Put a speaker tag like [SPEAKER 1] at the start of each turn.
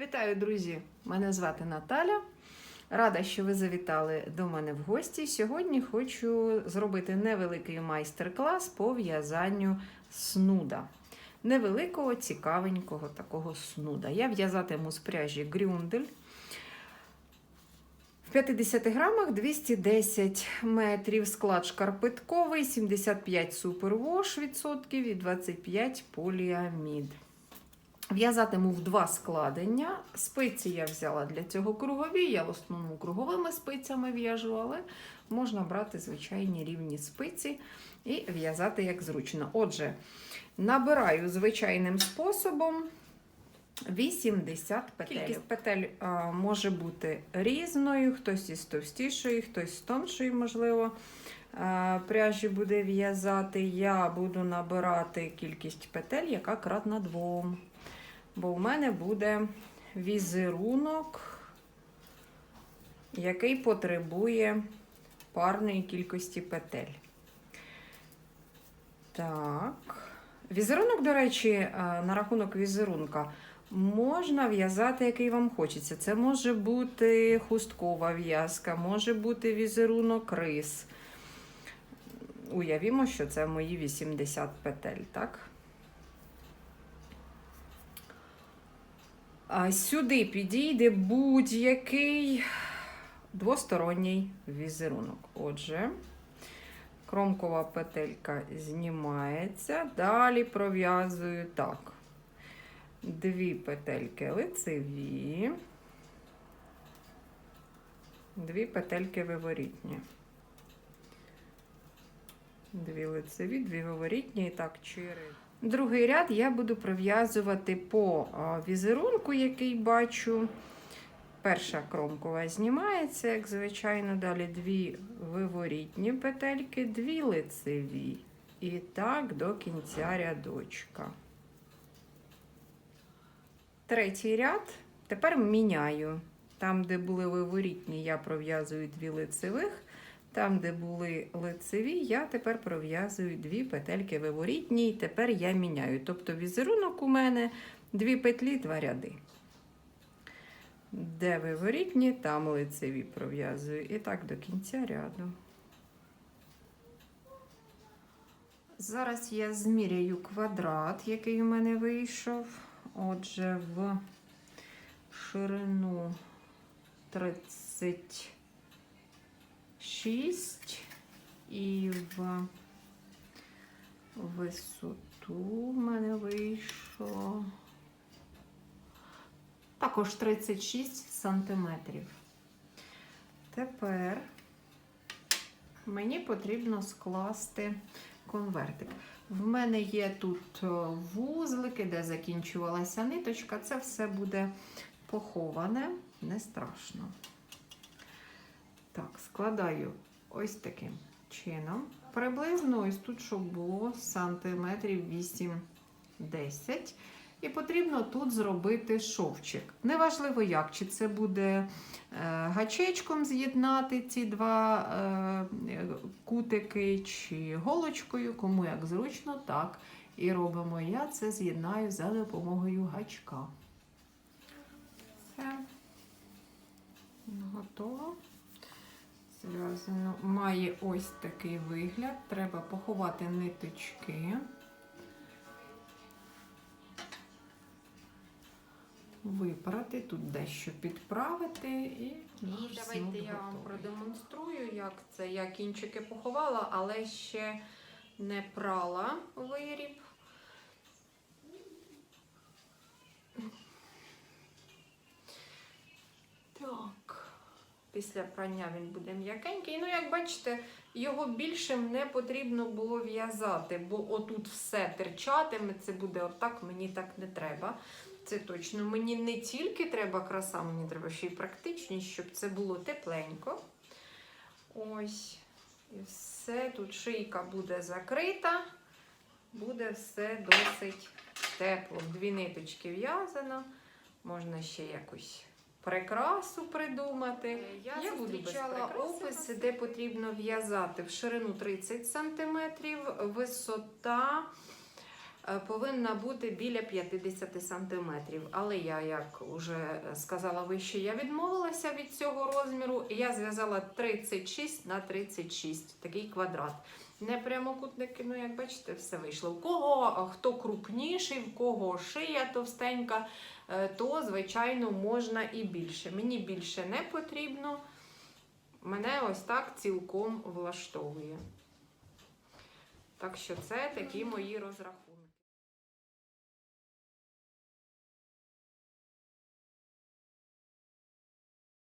[SPEAKER 1] Вітаю, друзі! Мене звати Наталя. Рада, що ви завітали до мене в гості. Сьогодні хочу зробити невеликий майстер-клас по в'язанню снуда. Невеликого, цікавенького такого снуда. Я в'язатиму з пряжі Грюндель. В 50 грамах 210 метрів склад шкарпетковий, 75 супервош відсотків і 25 поліамід. В'язатиму в два складення. Спиці я взяла для цього кругові. Я в основному круговими спицями в'яжу, але можна брати звичайні рівні спиці і в'язати як зручно. Отже, набираю звичайним способом 80 петель. Кількість петель а, може бути різною, хтось із товстішої, хтось з тоншої, можливо. Пряжі буде в'язати. Я буду набирати кількість петель, яка кратна двом. Бо в мене буде візерунок, який потребує парної кількості петель. Так. Візерунок, до речі, е, на рахунок візерунка можна в'язати, який вам хочеться. Це може бути хусткова в'язка, може бути візерунок рис. Уявімо, що це мої 80 петель, так? Сюди підійде будь-який двосторонній візерунок. Отже, кромкова петелька знімається. Далі пров'язую так. Дві петельки лицеві, дві петельки виворітні. Дві лицеві, дві виворітні і так через. Другий ряд я буду пров'язувати по візерунку, який бачу. Перша кромкова знімається, як звичайно, далі дві виворітні петельки, дві лицеві. І так до кінця рядочка. Третій ряд. Тепер міняю. Там, де були виворітні, я пров'язую дві лицевих. Там, де були лицеві, я тепер пров'язую дві петельки виворітні, і тепер я міняю. Тобто візерунок у мене дві петлі, два ряди. Де виворітні, там лицеві пров'язую. І так до кінця ряду. Зараз я зміряю квадрат, який у мене вийшов. Отже, в ширину 30. 6 і в висоту в мене вийшло також 36 сантиметрів. Тепер мені потрібно скласти конвертик. В мене є тут вузлики, де закінчувалася ниточка. Це все буде поховане, не страшно. Так, складаю ось таким чином. Приблизно ось тут, щоб було сантиметрів 8-10. І потрібно тут зробити шовчик. Неважливо як, чи це буде е, гачечком з'єднати ці два е, кутики, чи голочкою, кому як зручно, так. І робимо. Я це з'єднаю за допомогою гачка. Все. Готово. Зв'язано. Має ось такий вигляд. Треба поховати ниточки. Випрати, тут дещо підправити і,
[SPEAKER 2] І давайте я вам продемонструю, як це. Я кінчики поховала, але ще не прала виріб. Так. Після прання він буде м'якенький. Ну, як бачите, його більшим не потрібно було в'язати, бо отут все терчатиме, це буде отак, мені так не треба. Це точно. Мені не тільки треба краса, мені треба ще й практичність, щоб це було тепленько. Ось. І все. Тут шийка буде закрита, буде все досить тепло. Дві ниточки в'язано. Можна ще якусь прикрасу придумати. Я,
[SPEAKER 1] Я буду
[SPEAKER 2] зустрічала описи, де потрібно в'язати в ширину 30 см, висота
[SPEAKER 1] е, повинна бути біля 50 см. Але я, як вже сказала вище, я відмовилася від цього розміру. Я зв'язала 36 на 36, такий квадрат. Не прямокутники, ну як бачите, все вийшло. У кого е, хто крупніший, в кого шия товстенька, е, то, звичайно, можна і більше. Мені більше не потрібно. Мене ось так цілком влаштовує. Так що це такі мої розрахунки.